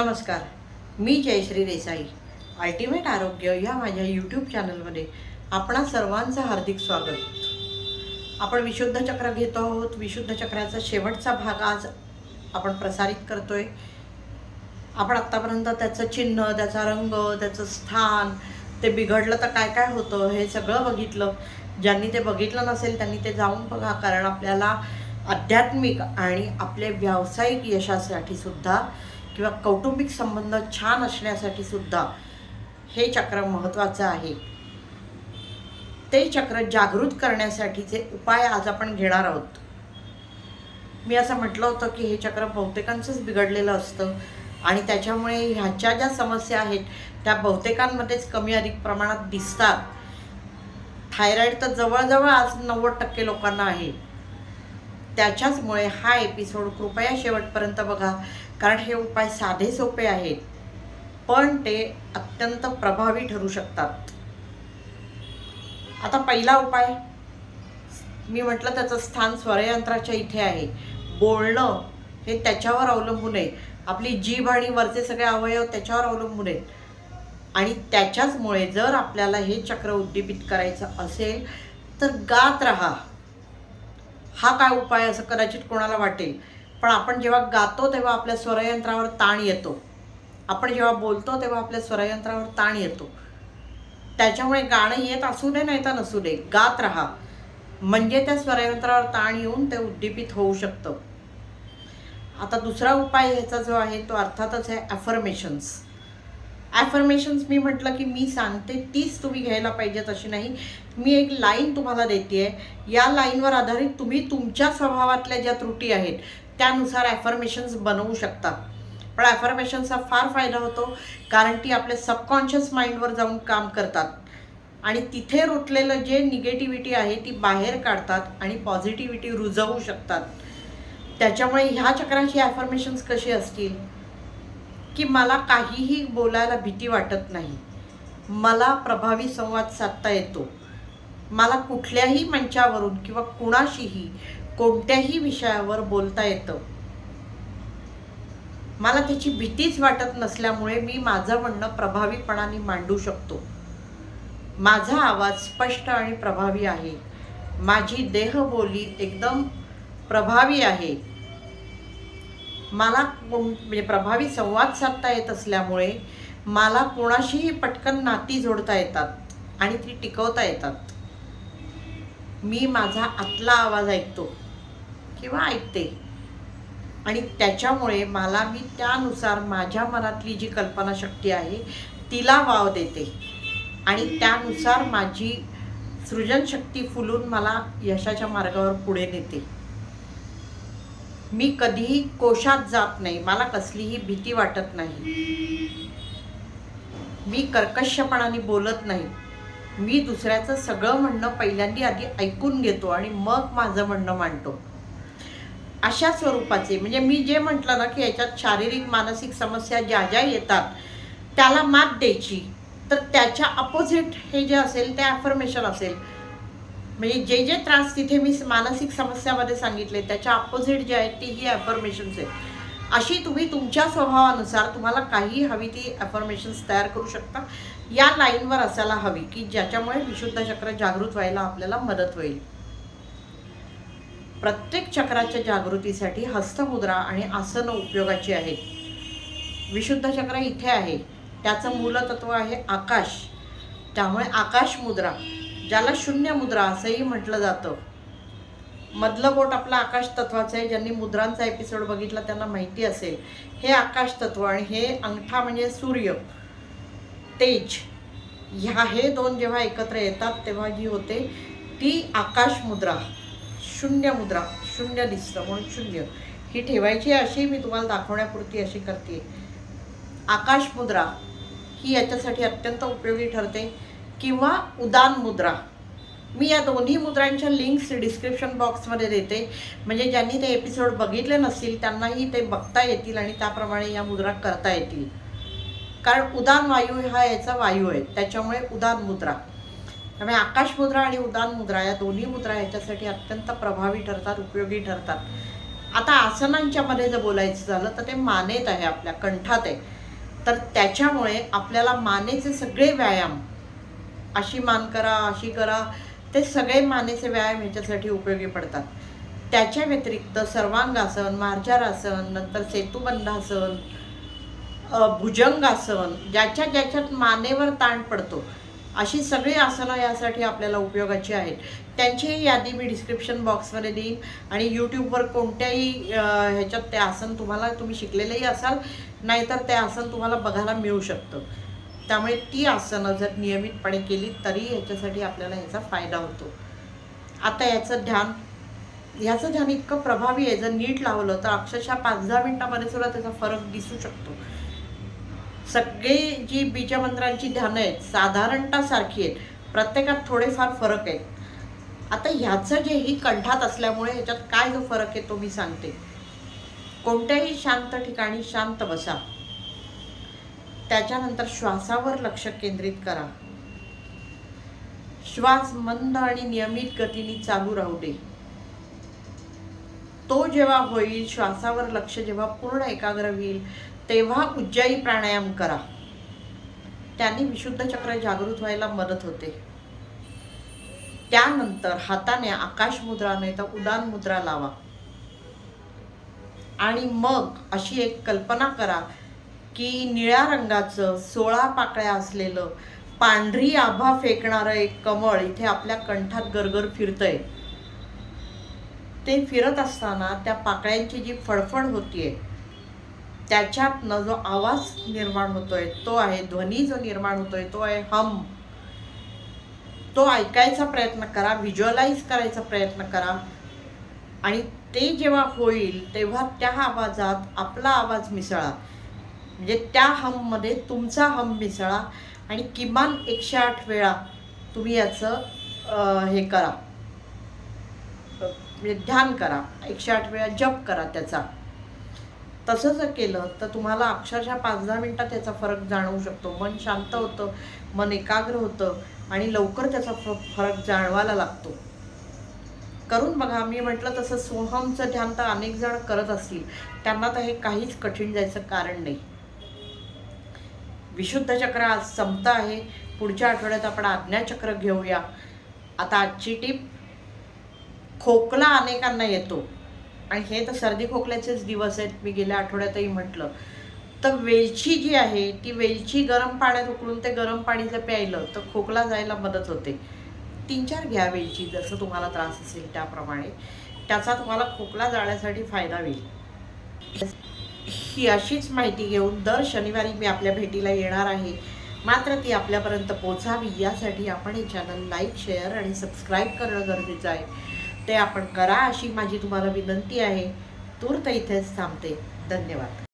नमस्कार मी जयश्री देसाई अल्टिमेट आरोग्य या माझ्या यूट्यूब चॅनलमध्ये आपणा सर्वांचं हार्दिक स्वागत. आपण विशुद्ध चक्र घेतो आहोत विशुद्ध चक्राचा शेवटचा भाग आज आपण प्रसारित करतोय. आपण आत्तापर्यंत त्याचं चिन्ह त्याचा रंग त्याचं स्थान ते बिघडलं तर काय काय होतं हे सगळं बघितलं. ज्यांनी ते बघितलं नसेल त्यांनी ते जाऊन बघा कारण आपल्याला आध्यात्मिक आणि आपले व्यावसायिक यशासाठी सुद्धा किंवा कौटुंबिक संबंध छान असण्यासाठी सुद्धा हे चक्र महत्त्वाचं आहे. ते चक्र जागृत करण्यासाठीचे उपाय आज आपण घेणार आहोत. मी असं म्हटलं होतं की हे चक्र बहुतेकांचंच बिघडलेलं असतं आणि त्याच्यामुळे ह्याच्या ज्या समस्या आहेत त्या बहुतेकांमध्येच कमी अधिक प्रमाणात दिसतात. थायरॉईड तर जवळजवळ आज नव्वद टक्के लोकांना आहे. त्याच्याचमुळे हा एपिसोड कृपया शेवटपर्यंत बघा. कारण हे उपाय साधे सोपे आहेत. पण ते अत्यंत प्रभावी ठरू शकतात. आता पहिला उपाय मी म्हटलं त्याचं स्थान स्वरयंत्राच्या इथे आहे. बोलणं हे त्याच्यावर अवलंबून आहे. आपली जीभ आणि वरचे सगळे अवयव त्याच्यावर अवलंबून आहेत. आणि त्याच्याचमुळे जर आपल्याला हे चक्र उद्दीपित करायचं असेल तर गात राहा. हा काय उपाय असं कदाचित कोणाला वाटेल? पण आपण जेव्हा गातो तेव्हा आपल्या स्वरयंत्रावर ताण येतो. आपण जेव्हा बोलतो तेव्हा आपल्या स्वरयंत्रावर ताण येतो. त्याच्यामुळे गाणं येत असू दे नाही तर नसू दे. गात राहा. म्हणजे त्या स्वरयंत्रावर ताण येऊन ते उद्दीपित होऊ शकतं. आता दुसरा उपाय ह्याचा जो आहे तो अर्थातच आहे ॲफर्मेशन्स ॲफर्मेशन्स मी म्हटलं की मी सांगते तीच तुम्ही घ्यायला पाहिजेत अशी नाही. मी एक लाईन तुम्हाला देते आहे या लाईनवर आधारित तुम्ही तुमच्या स्वभावातल्या ज्या त्रुटी आहेत त्यानुसार ॲफर्मेशन्स बनवू शकतात. पण ॲफर्मेशनचा फार फायदा होतो कारण ती आपल्या सबकॉन्शियस माइंडवर जाऊन काम करतात. आणि तिथे रुतलेलं जे निगेटिव्हिटी आहे ती बाहेर काढतात आणि पॉझिटिव्हिटी रुजवू शकतात. त्याच्यामुळे ह्या चक्राची ॲफर्मेशन्स कशी असतील? की मला काहीही बोलायला भीती वाटत नाही. मला प्रभावी संवाद साधता येतो. मला कुठल्याही मंचावरून किंवा कुणाशीही कोणत्याही विषयावर बोलता येतं. मला त्याची भीतीच वाटत नसल्यामुळे मी माझं म्हणणं प्रभावीपणाने मांडू शकतो. माझा आवाज स्पष्ट आणि प्रभावी आहे. माझी देहबोली एकदम प्रभावी आहे. मला कोण म्हणजे प्रभावी संवाद साधता येत असल्यामुळे मला कोणाशीही पटकन नाती जोडता येतात आणि ती टिकवता येतात. मी माझा आतला आवाज ऐकतो. किंवा ऐकते. आणि त्याच्यामुळे मला मी त्यानुसार माझ्या मनातली जी कल्पनाशक्ती आहे तिला वाव देते. आणि त्यानुसार माझी सृजनशक्ती फुलून मला यशाच्या मार्गावर पुढे नेते. मी कधीही कोशात जात नाही मला कसलीही भीती वाटत नाही. मी कर्कशपणाने बोलत नाही. मी दुसऱ्याचं सगळं म्हणणं पहिल्यांदा आधी ऐकून घेतो आणि मग माझं म्हणणं मांडतो. अशा स्वरूपाचे म्हणजे मी जे म्हटलं ना की याच्यात शारीरिक मानसिक समस्या ज्या ज्या येतात त्याला मात द्यायची. तर त्याच्या अपोजिट हे जे असेल ते ॲफर्मेशन असेल. म्हणजे जे जे त्रास तिथे मी मानसिक समस्यामध्ये सांगितले त्याच्या अपोजिट जे आहेत ती ही ॲफर्मेशन्स आहेत. अशी तुम्ही तुमच्या स्वभावानुसार तुम्हाला काही हवी ती ॲफर्मेशन्स तयार करू शकता. या लाईनवर असायला हवी की ज्याच्यामुळे विशुद्ध चक्र जागृत व्हायला आपल्याला मदत होईल. प्रत्येक चक्राच्या जागृतीसाठी हस्तमुद्रा आणि आसनं उपयोगाची आहेत. विशुद्ध चक्र इथे आहे. त्याचं मूलतत्व आहे आकाश. त्यामुळे आकाश मुद्रा ज्याला शून्य मुद्रा असंही म्हटलं जातं. मधलं बोट आपलं आकाश तत्वाचं आहे. ज्यांनी मुद्रांचा एपिसोड बघितला त्यांना माहिती असेल. हे आकाश तत्व आणि हे अंगठा म्हणजे सूर्य तेज ह्या हे दोन जेव्हा एकत्र येतात तेव्हा जी होते ती आकाश मुद्रा शून्य मुद्रा शून्य दिसतं म्हणून शून्य. ही ठेवायची अशी मी तुम्हाला दाखवण्यापुरती अशी करते. आकाश मुद्रा ही याच्यासाठी अत्यंत उपयोगी ठरते किंवा उदान मुद्रा. मी या दोन्ही मुद्रांच्या लिंक्स डिस्क्रिप्शन बॉक्समध्ये देते. म्हणजे ज्यांनी ते एपिसोड बघितले नसतील त्यांनाही ते बघता येतील आणि त्याप्रमाणे या मुद्रा करता येतील. कारण उदान वायू हा याचा वायू आहे त्याच्यामुळे उदान मुद्रा. त्यामुळे आकाश मुद्रा आणि उदान मुद्रा या दोन्ही मुद्रा याच्यासाठी अत्यंत प्रभावी ठरतात उपयोगी ठरतात. आता आसनांच्या मध्ये जर बोलायचं झालं तर ते मानेत आहे आपल्या कंठात आहे. तर त्याच्यामुळे आपल्याला मानेचे सगळे व्यायाम अशी मान करा अशी करा ते सगळे मानेचे व्यायाम ह्याच्यासाठी उपयोगी पडतात. त्याच्या व्यतिरिक्त सर्वांगासन मार्जारासन नंतर सेतुबंधासन भुजंगासन ज्याच्या ज्याच्यात मानेवर ताण पडतो अशी सगळी आसनं यासाठी आपल्याला उपयोगाची आहेत. त्यांची यादी मी डिस्क्रिप्शन बॉक्समध्ये देईन. आणि यूट्यूबवर कोणत्याही ह्याच्यात ते आसन तुम्हाला तुम्ही शिकलेलेही असाल नाहीतर ते आसन तुम्हाला बघायला मिळू शकतं. त्यामुळे ती आसनं जर नियमितपणे केली तरी ह्याच्यासाठी आपल्याला ह्याचा फायदा होतो. आता याचं ध्यान ह्याचं ध्यान इतकं प्रभावी आहे जर नीट लावलं तर अक्षरशः पाच दहा मिनटामध्ये सुद्धा त्याचा फरक दिसू शकतो. सगळे जी बीजमंत्रांची ध्यानं आहेत साधारणतः सारखी आहेत प्रत्येकात थोडेफार फरक आहेत. आता ह्याचं जे ही कंठात असल्यामुळे ह्याच्यात काय जो फरक आहे तो मी सांगते. कोणत्याही शांत ठिकाणी शांत बसा. त्याच्यानंतर श्वासावर लक्ष केंद्रित करा. श्वास मंद आणि नियमित गतीने चालू राहू दे. तो जेव्हा होईल श्वासावर लक्ष जेव्हा पूर्ण एकाग्र होईल तेव्हा उज्जाई प्राणायाम करा. त्याने विशुद्ध चक्र जागृत व्हायला मदत होते. त्यानंतर हाताने आकाश मुद्रा नाही तर उडान मुद्रा लावा. आणि मग अशी एक कल्पना करा की निळ्या रंगाचं सोळा पाकळ्या असलेलं पांढरी आभा फेकणारं एक कमळ इथे आपल्या कंठात गरगर फिरतंय. ते फिरत असताना त्या पाकळ्यांची जी फडफड होतीये त्याच्यातनं जो आवाज निर्माण होतोय तो आहे ध्वनी जो निर्माण होतोय तो आहे हम. तो ऐकायचा प्रयत्न करा व्हिज्युअलाइज करायचा प्रयत्न करा. आणि ते जेव्हा होईल तेव्हा त्या आवाजात आपला आवाज मिसळा. म्हणजे त्या हममध्ये तुमचा हम मिसळा आणि किमान एकशे आठ वेळा तुम्ही याचं हे करा. म्हणजे ध्यान करा. एकशे आठ वेळा जप करा त्याचा. तसं जर केलं तर तुम्हाला अक्षरशः पाच दहा मिनटात त्याचा फरक जाणवू शकतो. मन शांत होतं मन एकाग्र होतं आणि लवकर त्याचा फ फरक जाणवायला लागतो. करून बघा मी म्हटलं तसं सोहमचं ध्यान तर अनेक जण करत असतील. त्यांना तर हे काहीच कठीण जायचं कारण नाही. विशुद्ध चक्र आज संपत आहे. पुढच्या आठवड्यात आपण आज्ञाचक्र घेऊया. आता आजची टीप खोकला अनेकांना येतो. आणि हे तर सर्दी खोकल्याचेच दिवस आहेत. मी गेल्या आठवड्यातही म्हटलं. तर वेलची जी आहे ती वेलची गरम पाण्यात उकळून ते गरम पाणी जर प्यायलं तर खोकला जायला मदत होते. तीन चार घ्या वेलची जसं तुम्हाला त्रास असेल त्याप्रमाणे. त्याचा तुम्हाला खोकला जाण्यासाठी फायदा होईल. ही अशीच माहिती घेऊन दर शनिवारी मी आपल्या भेटीला येणार आहे. मात्र ती आपल्यापर्यंत पोचावी यासाठी आपण हे चॅनल लाईक शेअर आणि सबस्क्राईब करणं गरजेचं आहे. ते आपण करा अशी माझी तुम्हाला विनंती आहे. तूर्त इथेच थांबते. धन्यवाद.